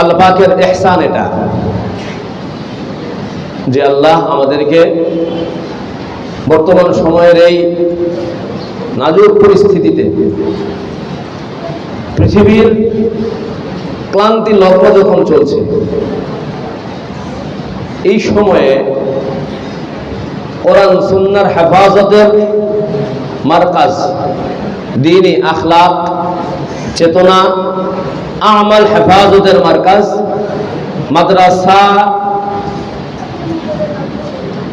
আল্লাহ এহসান এটা। যে আল্লাহ আমাদেরকে বর্তমান সময়ের এই নাজুক পরিস্থিতিতে পৃথিবীর ক্লান্তি লগ্ন যখন চলছে, এই সময়ে কোরআন সুন্নার হেফাজতের মার্কাজ দিনী আখলাক চেতনা আমাল হেফাজতের মার্কাজ মাদ্রাসা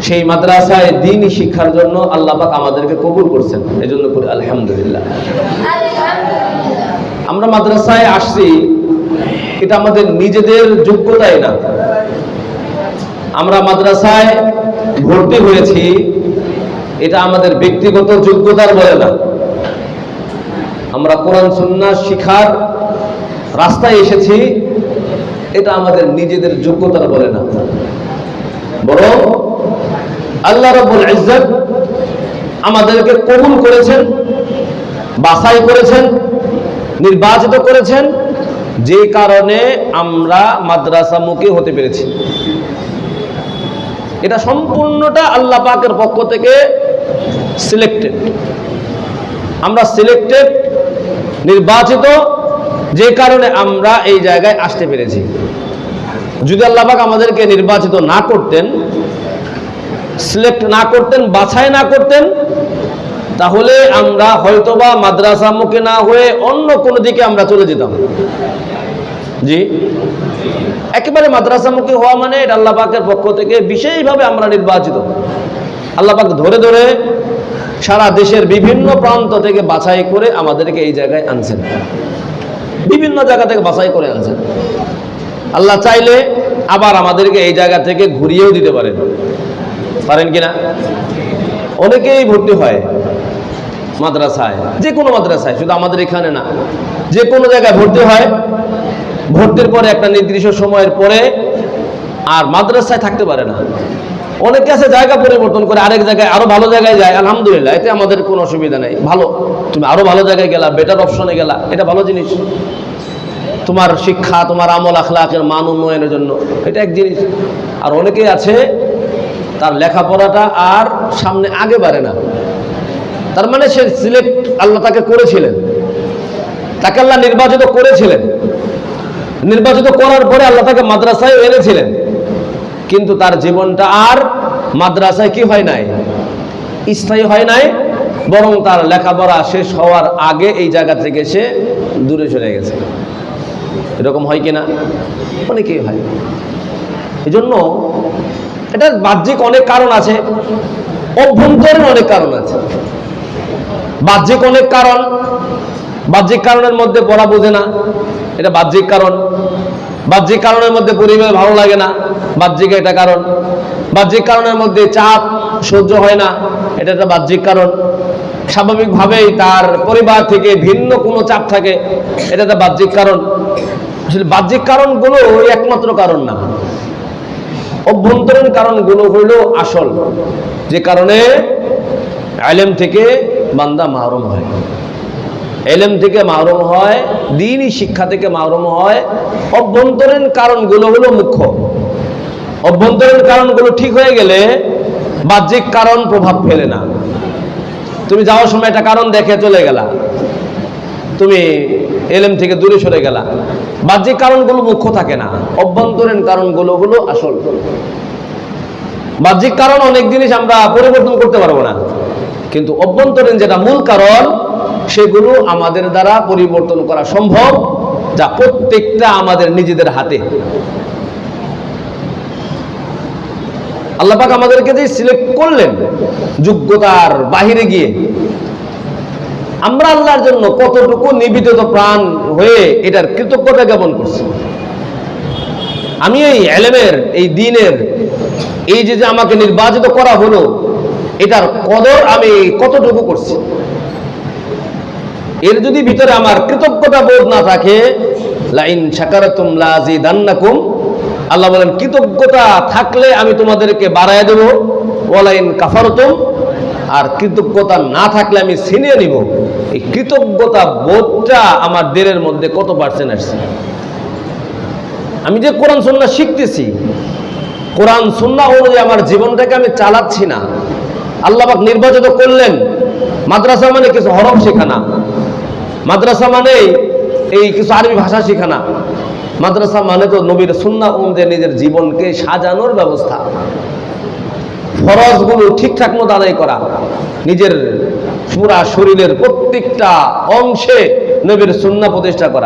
সেই মাদ্রাসায় দিনই শিক্ষার জন্য আল্লাহ পাক আমাদেরকে কবুল করছেন। এই জন্য করি আলহামদুলিল্লাহ। আমরা মাদ্রাসায় আসছি এটা আমাদের নিজেদের যোগ্যতাই না। আমরা মাদ্রাসায় ভর্তি হয়েছি এটা আমাদের ব্যক্তিগত যোগ্যতার বলে না। আমরা কোরআন সুন্নাহ শিখার রাস্তায় এসেছি, এটা আমাদের নিজেদের যোগ্যতার বলে না। বরং আল্লাহ রব্বুল ইজ্জত আমাদেরকে কবুল করেছেন, বাছাই করেছেন, নির্বাচিত করেছেন, যে কারণে আমরা মাদ্রাসামুখী হতে পেরেছি। এটা সম্পূর্ণটা আল্লাহ পাকের পক্ষ থেকে সিলেক্টেড আমরা সিলেক্টেড নির্বাচিত যে কারণে আমরা এই জায়গায় আসতে পেরেছি। যদি আল্লাহ পাক আমাদেরকে নির্বাচিত না করতেন সিলেক্ট না করতেন, বাছাই না করতেন, তাহলে আমরা হয়তোবা মাদ্রাসামুখী না হয়ে অন্য কোনো দিকে আমরা চলে যেতাম। জি? একেবারে মাদ্রাসামুখী হওয়া মানে এটা আল্লাহ পাকের পক্ষ থেকে বিশেষভাবে আমরা নির্বাচিত। আল্লাহ পাক ধরে ধরে সারা দেশের বিভিন্ন প্রান্ত থেকে বাছাই করে আমাদেরকে এই জায়গায় আনছেন। বিভিন্ন জায়গা থেকে বাছাই করে আনছেন আল্লাহ চাইলে আবার আমাদেরকে এই জায়গা থেকে ঘুরিয়েও দিতে পারেন। পারেন কিনা? অনেকেই ভর্তি হয় মাদ্রাসায় যে কোনো মাদ্রাসায়, শুধু আমাদের এখানে না। যে কোনো জায়গায় ভর্তি হয়, ভর্তির পরে একটা নির্দিষ্ট সময়ের পরে আর মাদ্রাসায় থাকতে পারে না। অনেকে আছে জায়গা পরিবর্তন করে আরেক জায়গায় আরও ভালো জায়গায় যায়, আলহামদুলিল্লাহ, এতে আমাদের কোনো অসুবিধা নেই। ভালো। তুমি আরও ভালো জায়গায় গেলা বেটার অপশনে গেলা, এটা ভালো জিনিস। তোমার শিক্ষা, তোমার আমল আখলাকের মান উন্নয়নের জন্য, এটা এক জিনিস। আর অনেকেই আছে, তার লেখাপড়াটা আর সামনে আগে বাড়ে না। তার মানে সে সিলেক্ট আল্লাহ তাকে করেছিলেন। তাকে আল্লাহ নির্বাচিত করেছিলেন। নির্বাচিত করার পরে আল্লাহ তাকে মাদ্রাসায় এনেছিলেন। কিন্তু তার জীবনটা আর মাদ্রাসায় কি হয় নাই? স্থায়ী হয় নাই, বরং তার লেখাপড়া শেষ হওয়ার আগে এই জায়গা থেকে সে দূরে চলে গেছে। এরকম হয় কিনা অনেকেই হয়। এই জন্য এটার বাহ্যিক অনেক কারণ আছে, অভ্যন্তরীণ অনেক কারণ আছে। বাহ্যিক অনেক কারণ, বাহ্যিক কারণের মধ্যে পড়া বোঝে না, এটা বাহ্যিক কারণ। বাহ্যিক কারণের মধ্যে পরিবেশ ভালো লাগে না। বাহ্যিক এটা কারণ। বাহ্যিক কারণের মধ্যে চাপ সহ্য হয় না। এটা একটা বাহ্যিক কারণ। স্বাভাবিকভাবেই তার পরিবার থেকে ভিন্ন কোনো চাপ থাকে। এটা একটা বাহ্যিক কারণ। আসলে বাহ্যিক কারণগুলো ওই একমাত্র কারণ না। অভ্যন্তরীণ কারণগুলো হইল আসল। যে কারণে আলেম থেকে বান্দা মাহরুম হয়। এলেম থেকে মাহরুম হয়, দিনই শিক্ষা থেকে মাহরুম হয়। অভ্যন্তরীণ কারণগুলো হলো মুখ্য। অভ্যন্তরীণ কারণগুলো ঠিক হয়ে গেলে বাহ্যিক কারণ প্রভাব ফেলে না। তুমি যাওয়ার সময় একটা কারণ দেখে চলে গেলা। তুমি এলেম থেকে দূরে সরে গেলা। বাহ্যিক কারণগুলো মুখ্য থাকে না। অভ্যন্তরীণ কারণগুলো হলো আসল। বাহ্যিক কারণ অনেক জিনিস আমরা পরিবর্তন করতে পারব না। কিন্তু অভ্যন্তরীণ যেটা মূল কারণ সেগুলো আমাদের দ্বারা পরিবর্তন করা সম্ভব, যা প্রত্যেকটা আমাদের নিজেদের হাতে। আল্লাপাক আমাদেরকে যে সিলেক্ট করলেন, যোগ্যতার বাহিরে গিয়ে, আমরা আল্লাহর জন্য কতটুকু নিবেদিত প্রাণ হয়ে এটার কৃতজ্ঞতা জ্ঞাপন করছি। আমি এই এলেমের, এই দিনের, এই যে যে আমাকে নির্বাচিত করা হলো, এটার কদর আমি কতটুকু করছি? এর যদি ভিতরে আমার কৃতজ্ঞতা বোধ না থাকে, লাইন শাকারাতুম লাজিদান্নাকুম, আল্লাহ বলেন, কৃতজ্ঞতা থাকলে আমি তোমাদেরকে বাড়ায় দেব, ওয়ালাইন কাফারতুম, আর কৃতজ্ঞতা না থাকলে আমি ছিনিয়ে নিব। এই কৃতজ্ঞতা বোধটা আমার দেরের মধ্যে কত পার্সেন্ট আসছে? আমি যে কোরআন সন্না শিখতেছি, কোরআন সুন্না অনুযায়ী আমার জীবনটাকে আমি চালাচ্ছি না। আল্লাহবাক নির্বাচিত করলেন। মাদ্রাসা মানে কিছু হরম শেখানা। মাদ্রাসা মানে এই কিছু আরবি ভাষা শেখানা। মাদ্রাসা মানে তো নবীর সুন্না অনুযায়ী নিজের জীবনকে সাজানোর ব্যবস্থা। ফরজগুলো ঠিকঠাক মতো আদায় করা। নিজের পুরা শরীরের প্রত্যেকটা অংশে নবীর সুন্না প্রতিষ্ঠা করা।